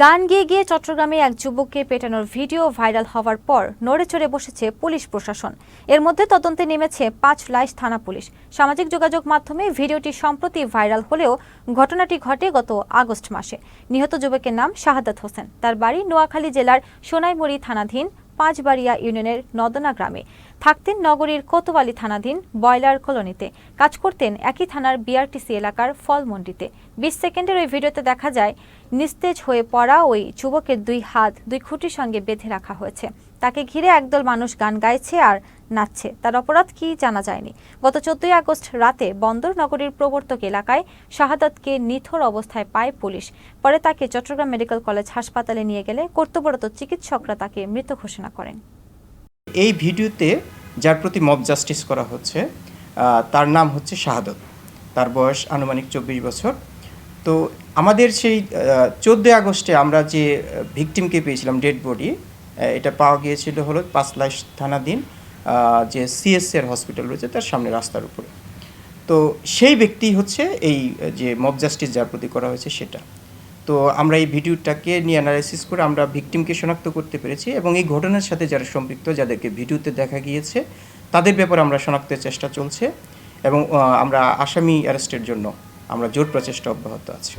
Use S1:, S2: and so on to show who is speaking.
S1: গান গিয়ে গিয়ে চট্টগ্রামে এক যুবককে পেটানোর ভিডিও ভাইরাল হওয়ার পর নড়েচড়ে বসেছে পুলিশ প্রশাসন। এর মধ্যে তদন্তে নেমেছে পাঁচ লাইশ থানা পুলিশ। সামাজিক যোগাযোগ মাধ্যমে ভিডিওটি সম্প্রতি ভাইরাল হলেও ঘটনাটি ঘটে গত আগস্ট মাসে। নিহত যুবকের নাম শাহাদাত হোসেন। তার বাড়ি নোয়াখালী জেলার সোনাইমুড়ি থানাধীন পাঁচবাড়িয়া ইউনিয়নের নদনা গ্রামে। থাকতেন নগরীর কোতোয়ালি থানাধীন বয়লার কলোনিতে। কাজ করতেন একই থানার বিআরটিসি এলাকার ফলমন্ডিতে। বিশ সেকেন্ডের ওই ভিডিওতে দেখা যায়, নিস্তেজ হয়ে পড়া ওই যুবকের দুই হাত দুই খুঁটির সঙ্গে বেঁধে রাখা হয়েছে। তাকে ঘিরে একদল মানুষ গান গাইছে আর নাচছে। তার অপরাধ কি জানা যায়নি। গত চোদ্দই আগস্ট রাতে বন্দর নগরীর প্রবর্তক এলাকায় শাহাদাতকে নিথর অবস্থায় পায় পুলিশ। পরে তাকে চট্টগ্রাম মেডিকেল কলেজ হাসপাতালে নিয়ে গেলে কর্তব্যরত চিকিৎসকরা তাকে মৃত ঘোষণা করেন।
S2: এই ভিডিওতে যার প্রতি মব জাস্টিস করা হচ্ছে তার নাম হচ্ছে শাহাদত। তার বয়স আনুমানিক চব্বিশ বছর। তো আমাদের সেই চোদ্দোই আগস্টে আমরা যে ভিকটিমকে পেয়েছিলাম ডেড বডি এটা পাওয়া গিয়েছিল হলো পাঁচলাইশ থানা আহ, যে সিএসএর হসপিটাল রয়েছে, তার সামনে রাস্তার উপরে। তো সেই ব্যক্তি হচ্ছে এই, যে মব জাস্টিস যার প্রতি করা হয়েছে সেটা। তো আমরা এই ভিডিওটাকে নিয়ে অ্যানালাইসিস করে আমরা ভিকটিমকে শনাক্ত করতে পেরেছি এবং এই ঘটনার সাথে যারা সম্পৃক্ত, যাদেরকে ভিডিওতে দেখা গিয়েছে, তাদের ব্যাপারে আমরা শনাক্তের চেষ্টা চলছে এবং আমরা আসামি অ্যারেস্টের জন্য আমরা জোর প্রচেষ্টা অব্যাহত আছে।